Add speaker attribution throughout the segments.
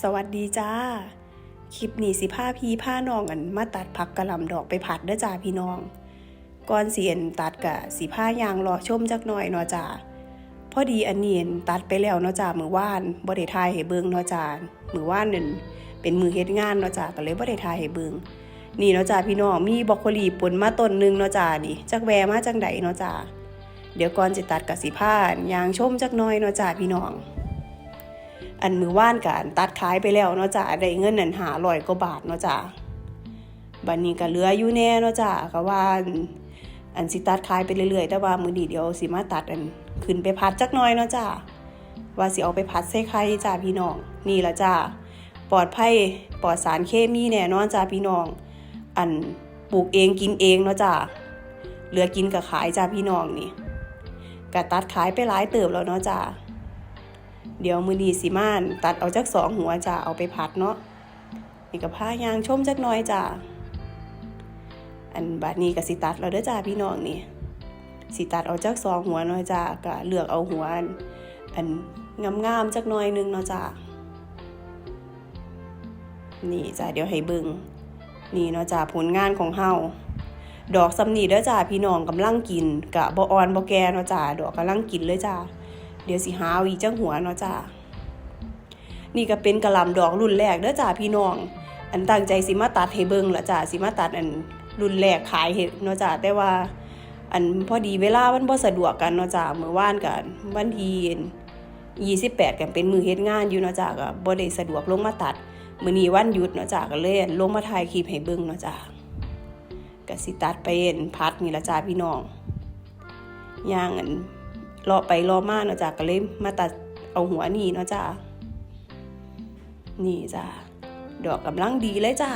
Speaker 1: สวัสดีจ้า คลิปนี้สิผ้าพี่ผ้าน้องกันมาตัดผักกระลำดอกไปผัดเด้อจ้าพี่น้อง ก่อนเสียนตัดกะสีผ้ายางรอชมจักหน่อยเนาะจ้าพอดีอันเนี้เห็นตัดไปแล้วเนาะจ้ามือว่านบ่ได้ทายให้เบิงเนาะจ้ามือว่านนั่นเป็นมือเฮ็ดงานเนาะจ้าก็เลยบ่ได้ทายให้เบิงนี่เนาะจ้าพี่น้องมีบอกโคลีปนมาต้นหนึงเนาะจ้านี่จักแวมาจังใดเนาะจ้าเดี๋ยวก่อนสิตัดกะสิผ้ายางชมจักหน่อยเนาะจ้าพี่น้อง อันมือว่านกันตัดขายไปแล้วเนาะจ้ะได้เงินนั่นหาร้อยกว่าบาทเนาะจ้ะบัดนี้ก็เหลืออยู่แน่เนาะจ้ะก็ว่าอันสิตัดขายไปเรื่อยๆ แต่ว่ามือนี้เดียวสิมาตัดอันขึ้นไปพัดจักหน่อยเนาะจ้ะว่าสิเอาไปพัดใส่ไข่จ้ะพี่น้องนี่ละจ้ะปลอดภัยปลอดสารเคมีแน่นอนจ้ะพี่น้อง อันปลูกเองกินเองเนาะจ้ะเหลือกินกับขายจ้ะพี่น้องนี่ก็ตัดขายไปหลายเติบแล้วเนาะจ้ะ เดี๋ยวมือดีสิมาน ตัดเอาจากสองหัวจ้ะเอาไปผัดเนาะนี่กับผ้ายางชมจักน้อยจ้ะอันบาดนี้กับสิตัดเราเด้อจ้าพี่น้องนี่สิตัดเอาจากสองหัวเนาะจ้ะก็เลือกเอาหัวอันงามๆจักน้อยหนึงเนาะจ้ะนี่จ้ะเดี๋ยวให้บิ่งนี่เนาะจ้ะผลงานของเฮาดอกสำนีเด้อจ้าพี่น้องกำลังกินกะบ่อ่อนบ่แกเนาะจ้าดอกกำลังกินเลยจ้า เดี๋ยวสิหาเอาอีกจังหัวเนาะจ้านี่ก็เป็นกระหลำดอกรุ่นแรกเด้อจ้าพี่น้อง อันตั้งใจสิมาตัดให้เบิ่งละจ้าสิมาตัดอันรุ่นแรกขายเห็ดเนาะจ้าแต่ว่า อันพอดีเวลามันบ่สะดวกกันเนาะจ้ามื้อวานกันวันที่28กันเป็นมือเฮ็ดงานอยู่เนาะจ้าก็บ่ได้สะดวกลงมาตัดมื้อนี้วันหยุดเนาะจ้าก็เลยลงมาถ่ายคลิปให้เบิ่งเนาะจ้าก็สิตัดไปเอ็นพัดนี่ละจ้าพี่น้องย่างอัน รอไปรอมาเนาะจ้ะก็เลยมาตัดเอาหัวนี่เนาะจ้ะนี่จ้ะดอกกำลังดีเลยจ้ะ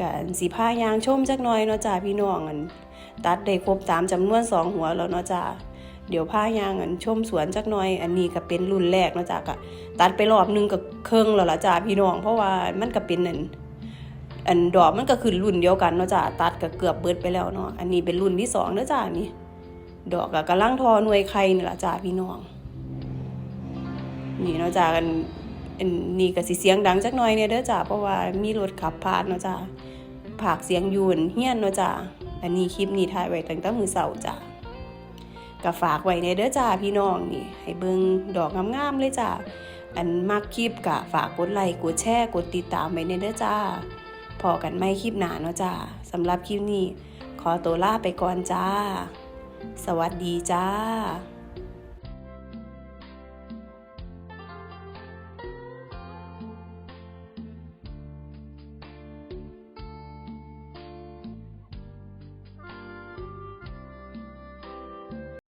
Speaker 1: กันสีผ้ายางชมจักหน่อยเนาะจ้ะพี่น้องอันตัดได้ครบตามจำนวนสองหัวแล้วเนาะจ้ะเดี๋ยวผ้ายางอันชมสวนจักหน่อย อันนี้ก็เป็นรุ่นแรกเนาะจ้ะก็ตัดไปรอบหนึงก็เครื่องแล้วล่ะจ้ะพี่น้องเพราะว่ามันก็เป็นนั่น อันดอกมันก็คือรุ่นเดียวกันเนาะจ้ะตัดก็เกือบเบิดไปแล้วเนาะอันนี้เป็นรุ่นที่สองเนาะจ้ะนี่ดอกก็กำลังทอหน่วยไข่นี่ละจ้ะพี่น้อง นี่เนาะจ้ะกันอันนี่ก็สิเสียงดังจักหน่อยเนี่ยเด้อจ้ะเพราะว่ามีรถขับผ่านเนาะจ้ะผากเสียงยูนเฮียนเนาะจ้ะอันนี้คลิปนี้ถ่ายไว้ตั้งแต่มือเช้าจ้ะก็ฝากไว้ในเด้อจ้าพี่น้องนี่ ให้เบิ่งดอกงามๆเลยจ้ะอันมักคลิปกะฝากกดไลค์กดแชร์กดติดตามไว้ในเด้อจ้า พอกันไม่คลิปหนาเนาะจ้าสำหรับคลิปนี้ ขอตัวลาไปก่อนจ้า สวัสดีจ้า